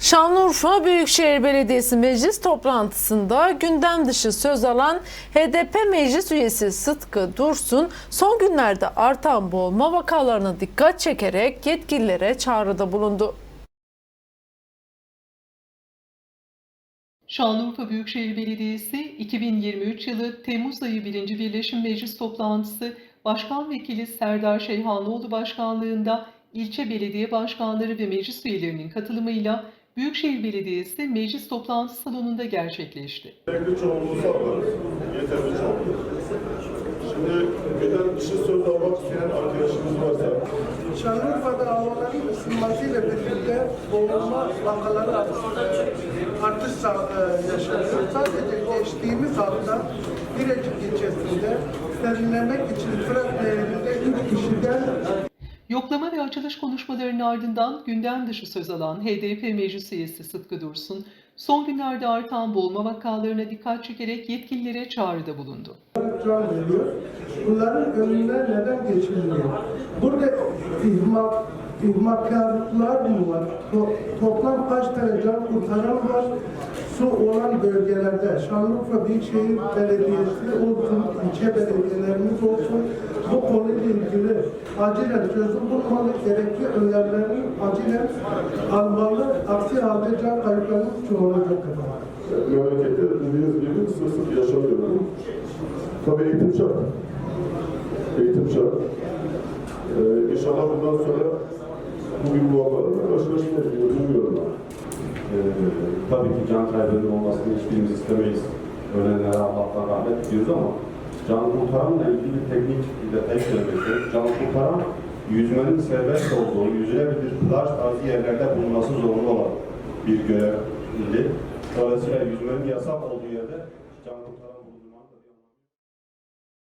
Şanlıurfa Büyükşehir Belediyesi meclis toplantısında gündem dışı söz alan HDP meclis üyesi Sıtkı Dursun son günlerde artan boğulma vakalarına dikkat çekerek yetkililere çağrıda bulundu. Şanlıurfa Büyükşehir Belediyesi 2023 yılı Temmuz ayı 1. Birleşim Meclis toplantısı Başkan Vekili Serdar Şeyhanlıoğlu başkanlığında ilçe belediye başkanları ve meclis üyelerinin katılımıyla Büyükşehir Belediyesi meclis toplantı salonunda gerçekleşti. Gerekli çoğunluğu sağlarız. Yeterli çoğunluğu. Şimdi günden dışı söz almak isteyen arkadaşımız varsa Şanlıurfa'da havaların ısınmasıyla birlikte boğulma vakaları e, artış e, yaşanıyor. Sadece geçtiğimiz hafta Birecik ilçesinde serinlemek için Fırat Nehri'nde 3 kişiden Yoklama ve açılış konuşmalarının ardından gündem dışı söz alan HDP meclis üyesi Sıtkı Dursun, son günlerde artan boğulma vakalarına dikkat çekerek yetkililere çağrıda bulundu. can veriyor. Bunların önüne neden geçilmiyor? Burada ihmal, ihmalkarlıklar mı var? To- toplam kaç tane can kurtaran var? Su olan bölgelerde Şanlıurfa Büyükşehir Belediyesi olsun, ilçe belediyelerimiz olsun acilen çözüm bulmalı, gerekli önlemlerin acilen almalı. Aksi halde can kayıplarımız çoğalacaktır. memlekette dediğiniz gibi sık sık yaşanıyor. Tabii eğitim şart. Eğitim şart. Ee, inşallah bundan sonra bugün bu vakalarla karşılaşmayız. Bilmiyorum. Ee, tabii ki can kaybının olmasını hiçbirimiz istemeyiz. Ölenlere Allah'tan rahmet diliyoruz ama can kurtaranla ilgili teknik bir detay söylemek istiyorum. Can kurtaran yüzmenin serbest olduğu, yüzülebilir plaj tarzı yerlerde bulunması zorunlu olan bir görevli. Dolayısıyla yüzmenin yasak olduğu yerde can kurtaran bir